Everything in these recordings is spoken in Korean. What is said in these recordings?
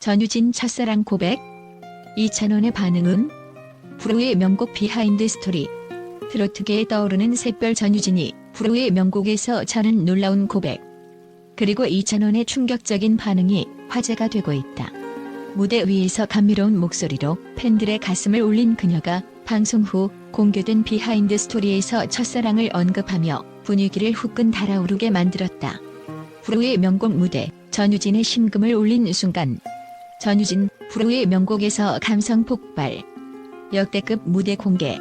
전유진 첫사랑 고백? 이찬원의 반응은? 프로의 명곡 비하인드 스토리. 트로트계에 떠오르는 샛별 전유진이 프로의 명곡에서 저는 놀라운 고백. 그리고 이찬원의 충격적인 반응이 화제가 되고 있다. 무대 위에서 감미로운 목소리로 팬들의 가슴을 울린 그녀가 방송 후 공개된 비하인드 스토리에서 첫사랑을 언급하며 분위기를 후끈 달아오르게 만들었다. 프로의 명곡 무대 전유진의 심금을 울린 순간 전유진 프로의 명곡에서 감성 폭발 역대급 무대 공개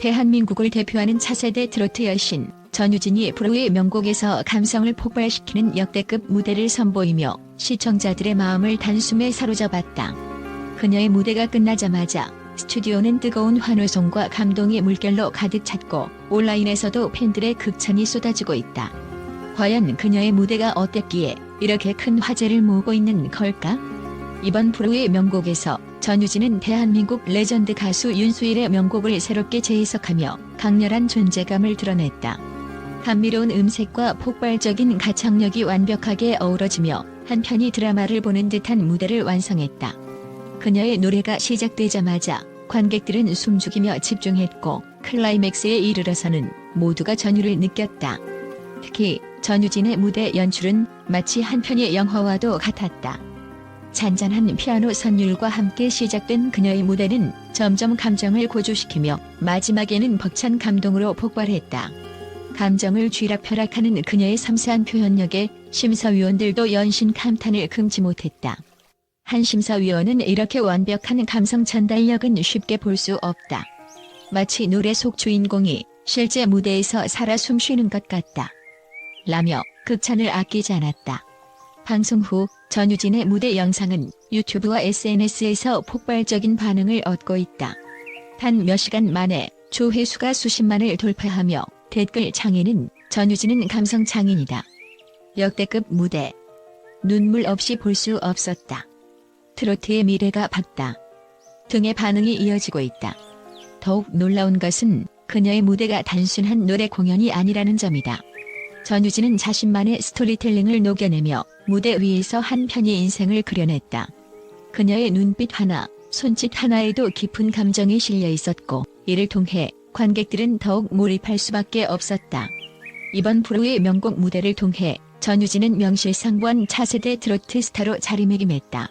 대한민국을 대표하는 차세대 트로트 여신 전유진이 프로의 명곡에서 감성을 폭발시키는 역대급 무대를 선보이며 시청자들의 마음을 단숨에 사로잡았다. 그녀의 무대가 끝나자마자 스튜디오는 뜨거운 환호성과 감동의 물결로 가득 찼고 온라인에서도 팬들의 극찬이 쏟아지고 있다. 과연 그녀의 무대가 어땠기에 이렇게 큰 화제를 모으고 있는 걸까? 이번 프로의 명곡에서 전유진은 대한민국 레전드 가수 윤수일의 명곡을 새롭게 재해석하며 강렬한 존재감을 드러냈다. 감미로운 음색과 폭발적인 가창력이 완벽하게 어우러지며 한편이 드라마를 보는 듯한 무대를 완성했다. 그녀의 노래가 시작되자마자 관객들은 숨죽이며 집중했고 클라이맥스에 이르러서는 모두가 전율을 느꼈다. 특히 전유진의 무대 연출은 마치 한 편의 영화와도 같았다. 잔잔한 피아노 선율과 함께 시작된 그녀의 무대는 점점 감정을 고조시키며 마지막에는 벅찬 감동으로 폭발했다. 감정을 쥐락펴락하는 그녀의 섬세한 표현력에 심사위원들도 연신 감탄을 금치 못했다. 한 심사위원은 이렇게 완벽한 감성 전달력은 쉽게 볼 수 없다. 마치 노래 속 주인공이 실제 무대에서 살아 숨쉬는 것 같다. 라며 극찬을 아끼지 않았다. 방송 후 전유진의 무대 영상은 유튜브와 SNS에서 폭발적인 반응을 얻고 있다. 단 몇 시간 만에 조회수가 수십만을 돌파하며 댓글 창에는 전유진은 감성 장인이다. 역대급 무대. 눈물 없이 볼 수 없었다. 트로트의 미래가 밝다. 등의 반응이 이어지고 있다. 더욱 놀라운 것은 그녀의 무대가 단순한 노래 공연이 아니라는 점이다. 전유진은 자신만의 스토리텔링을 녹여내며 무대 위에서 한 편의 인생을 그려냈다. 그녀의 눈빛 하나, 손짓 하나에도 깊은 감정이 실려 있었고 이를 통해 관객들은 더욱 몰입할 수밖에 없었다. 이번 프로의 명곡 무대를 통해 전유진은 명실상부한 차세대 트로트 스타로 자리매김했다.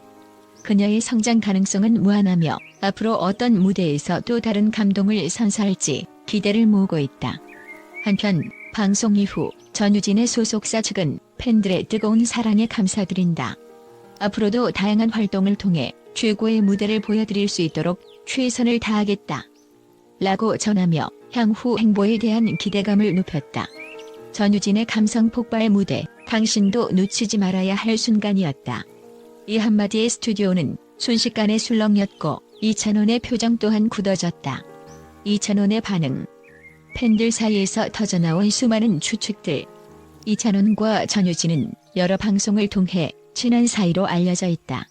그녀의 성장 가능성은 무한하며 앞으로 어떤 무대에서 또 다른 감동을 선사할지 기대를 모으고 있다. 한편 방송 이후 전유진의 소속사 측은 팬들의 뜨거운 사랑에 감사드린다. 앞으로도 다양한 활동을 통해 최고의 무대를 보여드릴 수 있도록 최선을 다하겠다. 라고 전하며 향후 행보에 대한 기대감을 높였다. 전유진의 감성 폭발 무대, 당신도 놓치지 말아야 할 순간이었다. 이 한마디의 스튜디오는 순식간에 술렁였고 이찬원의 표정 또한 굳어졌다. 이찬원의 반응. 팬들 사이에서 터져나온 수많은 추측들. 이찬원과 전유진은 여러 방송을 통해 친한 사이로 알려져 있다.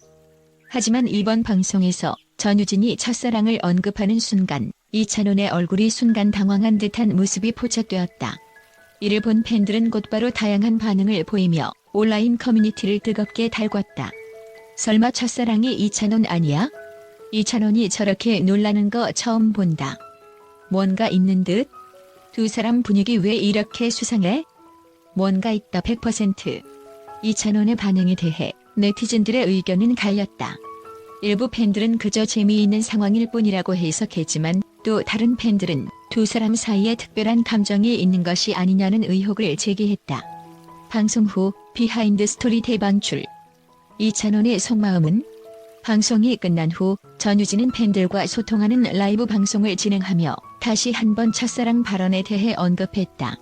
하지만 이번 방송에서 전유진이 첫사랑을 언급하는 순간 이찬원의 얼굴이 순간 당황한 듯한 모습이 포착되었다. 이를 본 팬들은 곧바로 다양한 반응을 보이며 온라인 커뮤니티를 뜨겁게 달궜다. 설마 첫사랑이 이찬원 아니야? 이찬원이 저렇게 놀라는 거 처음 본다. 뭔가 있는 듯? 두 사람 분위기 왜 이렇게 수상해? 뭔가 있다 100%. 이찬원의 반응에 대해 네티즌들의 의견은 갈렸다. 일부 팬들은 그저 재미있는 상황일 뿐이라고 해석했지만 또 다른 팬들은 두 사람 사이에 특별한 감정이 있는 것이 아니냐는 의혹을 제기했다. 방송 후 비하인드 스토리 대방출. 이찬원의 속마음은 방송이 끝난 후 전유진은 팬들과 소통하는 라이브 방송을 진행하며 다시 한번 첫사랑 발언에 대해 언급했다.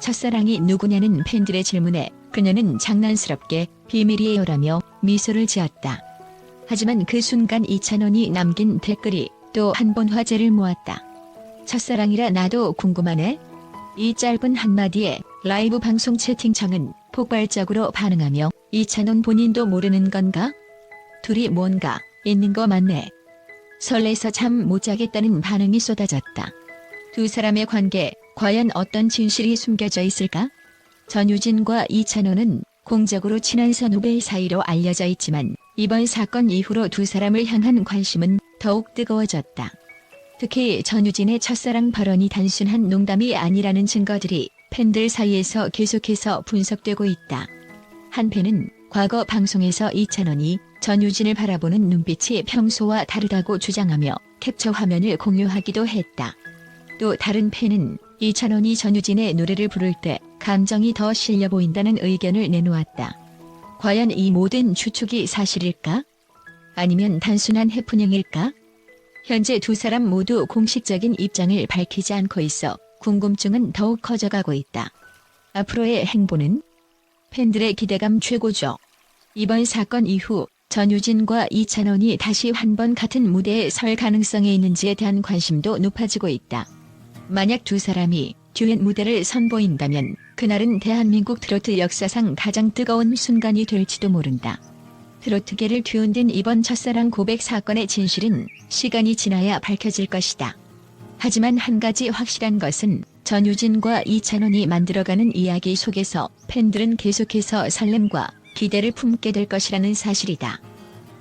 첫사랑이 누구냐는 팬들의 질문에 그녀는 장난스럽게 비밀이에요라며 미소를 지었다. 하지만 그 순간 이찬원이 남긴 댓글이 또 한 번 화제를 모았다. 첫사랑이라 나도 궁금하네. 이 짧은 한마디에 라이브 방송 채팅창은 폭발적으로 반응하며 이찬원 본인도 모르는 건가? 둘이 뭔가 있는 거 맞네. 설레서 잠 못 자겠다는 반응이 쏟아졌다. 두 사람의 관계 과연 어떤 진실이 숨겨져 있을까? 전유진과 이찬원은 공적으로 친한 선후배 사이로 알려져 있지만 이번 사건 이후로 두 사람을 향한 관심은 더욱 뜨거워졌다. 특히 전유진의 첫사랑 발언이 단순한 농담이 아니라는 증거들이 팬들 사이에서 계속해서 분석되고 있다. 한 팬은 과거 방송에서 이찬원이 전유진을 바라보는 눈빛이 평소와 다르다고 주장하며 캡처 화면을 공유하기도 했다. 또 다른 팬은 이찬원이 전유진의 노래를 부를 때 감정이 더 실려 보인다는 의견을 내놓았다. 과연 이 모든 추측이 사실일까? 아니면 단순한 해프닝일까? 현재 두 사람 모두 공식적인 입장을 밝히지 않고 있어 궁금증은 더욱 커져가고 있다. 앞으로의 행보는 팬들의 기대감 최고죠. 이번 사건 이후 전유진과 이찬원이 다시 한번 같은 무대에 설 가능성이 있는지에 대한 관심도 높아지고 있다. 만약 두 사람이 듀엣 무대를 선보인다면 그날은 대한민국 트로트 역사상 가장 뜨거운 순간이 될지도 모른다. 트로트계를 뒤흔든 이번 첫사랑 고백 사건의 진실은 시간이 지나야 밝혀질 것이다. 하지만 한 가지 확실한 것은 전유진과 이찬원이 만들어가는 이야기 속에서 팬들은 계속해서 설렘과 기대를 품게 될 것이라는 사실이다.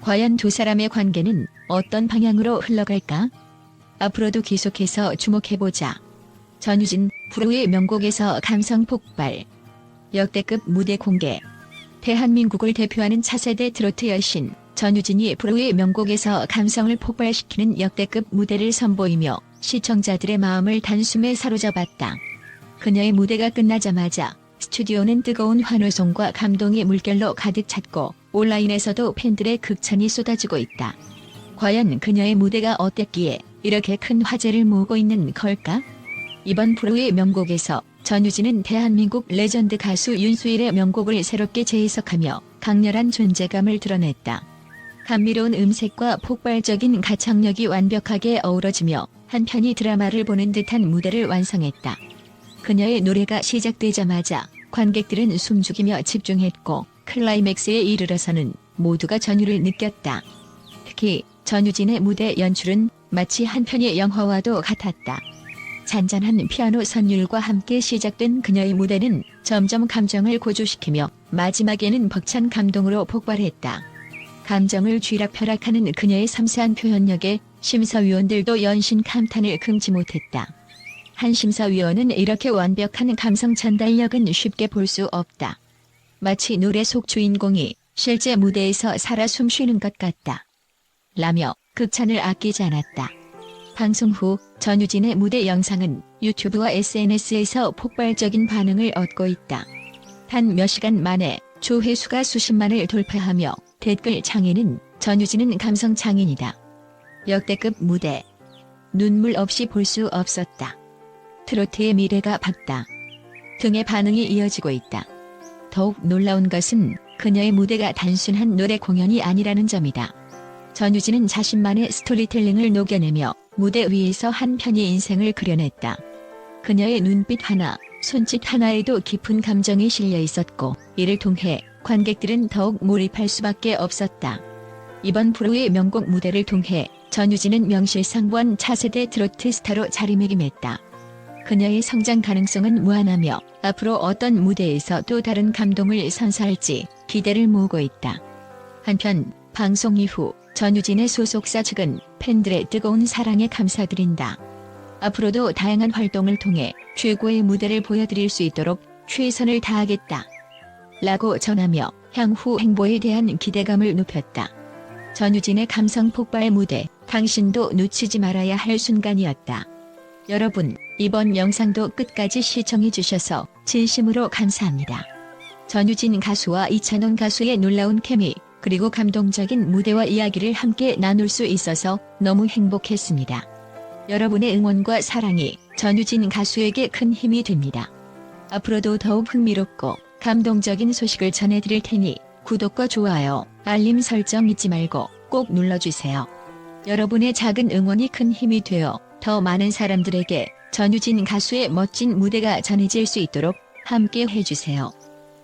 과연 두 사람의 관계는 어떤 방향으로 흘러갈까? 앞으로도 계속해서 주목해보자. 전유진, 프로의 명곡에서 감성 폭발. 역대급 무대 공개. 대한민국을 대표하는 차세대 트로트 여신 전유진이 프로의 명곡에서 감성을 폭발시키는 역대급 무대를 선보이며 시청자들의 마음을 단숨에 사로잡았다. 그녀의 무대가 끝나자마자 스튜디오는 뜨거운 환호성과 감동의 물결로 가득 찼고 온라인에서도 팬들의 극찬이 쏟아지고 있다. 과연 그녀의 무대가 어땠기에 이렇게 큰 화제를 모으고 있는 걸까? 이번 프로의 명곡에서 전유진은 대한민국 레전드 가수 윤수일의 명곡을 새롭게 재해석하며 강렬한 존재감을 드러냈다. 감미로운 음색과 폭발적인 가창력이 완벽하게 어우러지며 한편이 드라마를 보는 듯한 무대를 완성했다. 그녀의 노래가 시작되자마자 관객들은 숨죽이며 집중했고 클라이맥스에 이르러서는 모두가 전율을 느꼈다. 특히 전유진의 무대 연출은 마치 한 편의 영화와도 같았다. 잔잔한 피아노 선율과 함께 시작된 그녀의 무대는 점점 감정을 고조시키며 마지막에는 벅찬 감동으로 폭발했다. 감정을 쥐락펴락하는 그녀의 섬세한 표현력에 심사위원들도 연신 감탄을 금치 못했다. 한 심사위원은 이렇게 완벽한 감성 전달력은 쉽게 볼 수 없다. 마치 노래 속 주인공이 실제 무대에서 살아 숨쉬는 것 같다. 라며 극찬을 아끼지 않았다. 방송 후 전유진의 무대 영상은 유튜브와 SNS에서 폭발적인 반응을 얻고 있다. 단 몇 시간 만에 조회수가 수십만을 돌파하며 댓글 창에는 전유진은 감성 장인이다. 역대급 무대. 눈물 없이 볼 수 없었다. 트로트의 미래가 밝다. 등의 반응이 이어지고 있다. 더욱 놀라운 것은 그녀의 무대가 단순한 노래 공연이 아니라는 점이다. 전유진은 자신만의 스토리텔링을 녹여내며 무대 위에서 한 편의 인생을 그려냈다. 그녀의 눈빛 하나, 손짓 하나에도 깊은 감정이 실려 있었고 이를 통해 관객들은 더욱 몰입할 수밖에 없었다. 이번 프로의 명곡 무대를 통해 전유진은 명실상부한 차세대 트로트 스타로 자리매김했다. 그녀의 성장 가능성은 무한하며 앞으로 어떤 무대에서 또 다른 감동을 선사할지 기대를 모으고 있다. 한편 방송 이후 전유진의 소속사 측은 팬들의 뜨거운 사랑에 감사드린다. 앞으로도 다양한 활동을 통해 최고의 무대를 보여드릴 수 있도록 최선을 다하겠다. 라고 전하며 향후 행보에 대한 기대감을 높였다. 전유진의 감성 폭발 무대, 당신도 놓치지 말아야 할 순간이었다. 여러분, 이번 영상도 끝까지 시청해주셔서 진심으로 감사합니다. 전유진 가수와 이찬원 가수의 놀라운 케미, 그리고 감동적인 무대와 이야기를 함께 나눌 수 있어서 너무 행복했습니다. 여러분의 응원과 사랑이 전유진 가수에게 큰 힘이 됩니다. 앞으로도 더욱 흥미롭고 감동적인 소식을 전해드릴 테니 구독과 좋아요, 알림 설정 잊지 말고 꼭 눌러주세요. 여러분의 작은 응원이 큰 힘이 되어 더 많은 사람들에게 전유진 가수의 멋진 무대가 전해질 수 있도록 함께 해주세요.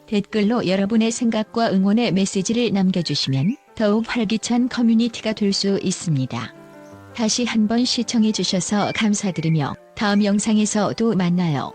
댓글로 여러분의 생각과 응원의 메시지를 남겨주시면 더욱 활기찬 커뮤니티가 될 수 있습니다. 다시 한번 시청해주셔서 감사드리며 다음 영상에서 또 만나요.